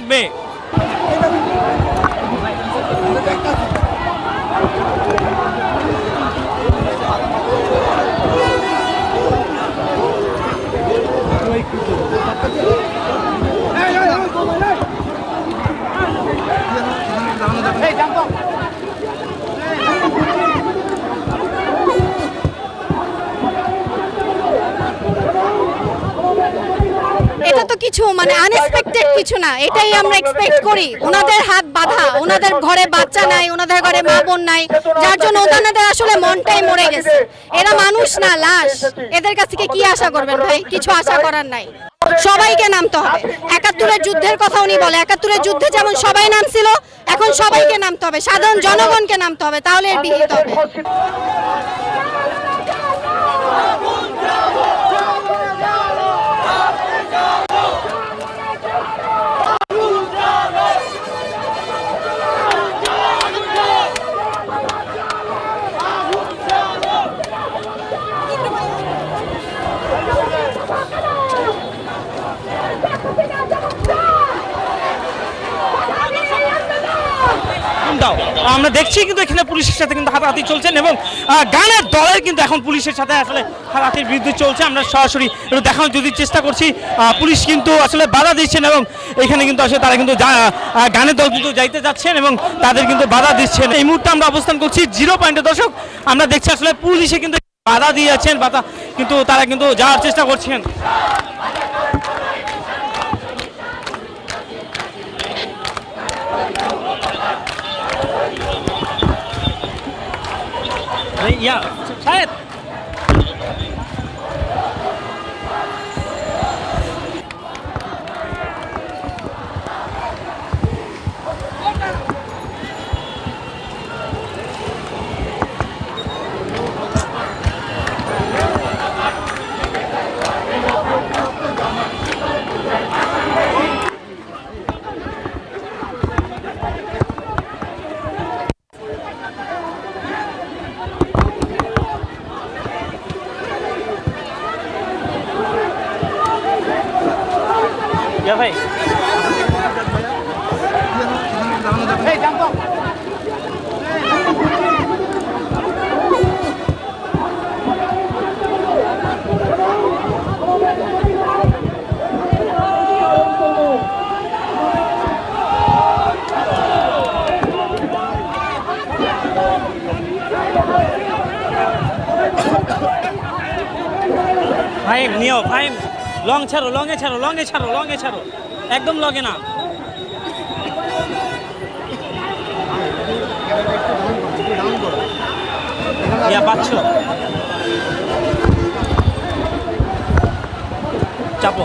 Blanbe. Hey, jump up. কিছু মানে unexpected কিছু না এটাই আমরা এক্সপেক্ট করি। ওনাদের হাত বাঁধা ওনাদের ঘরে বাচ্চা নাই ওনাদের ঘরে মা বোন নাই। যার জন্য ওনাদের আসলে মনটাই মরে গেছে। এরা মানুষ না লাশ। এদের কাছ থেকে কি আশা করবেন ভাই? কিছু আশা করার নাই। সবাইকে নামতে হবে। একাত্তরের যুদ্ধের কথা উনি বলে। একাত্তরের যুদ্ধে যেমন সবাই নামছিল এখন সবাইকে নামতে হবে। সাধারণ জনগণকে নামতে হবে তাহলে এর বিহিত হবে। দাও। আমরা দেখছি কিন্তু এখানে পুলিশের সাথে কিন্তু হাতাহাতি চলছেন এবং গানের দলের কিন্তু এখন পুলিশের সাথে আসলে হাতাহাতির বিরুদ্ধে চলছে। আমরা সরাসরি দেখানোর যদি চেষ্টা করছি পুলিশ কিন্তু আসলে বাধা দিচ্ছেন এবং এখানে কিন্তু আসলে তারা কিন্তু গানের দল কিন্তু যাইতে যাচ্ছেন এবং তাদের কিন্তু বাধা দিচ্ছেন। এই মুহূর্তে আমরা অবস্থান করছি জিরো পয়েন্টে। দর্শক, আমরা দেখছি আসলে পুলিশে কিন্তু বাধা দিয়ে যাচ্ছেন, বাধা কিন্তু তারা কিন্তু যাওয়ার চেষ্টা করছেন। ইয়া শাহেদ ইয়া ভাই এই জানতো ফাইম নিও ফাইম লং ছাড়ো লংয়ে ছাড়ো লংয়ে ছাড়ো লংয়ে ছাড়ো। একদম লগে না। পাচ্ছ? চাপো।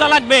সাউন্ডটা লাগবে।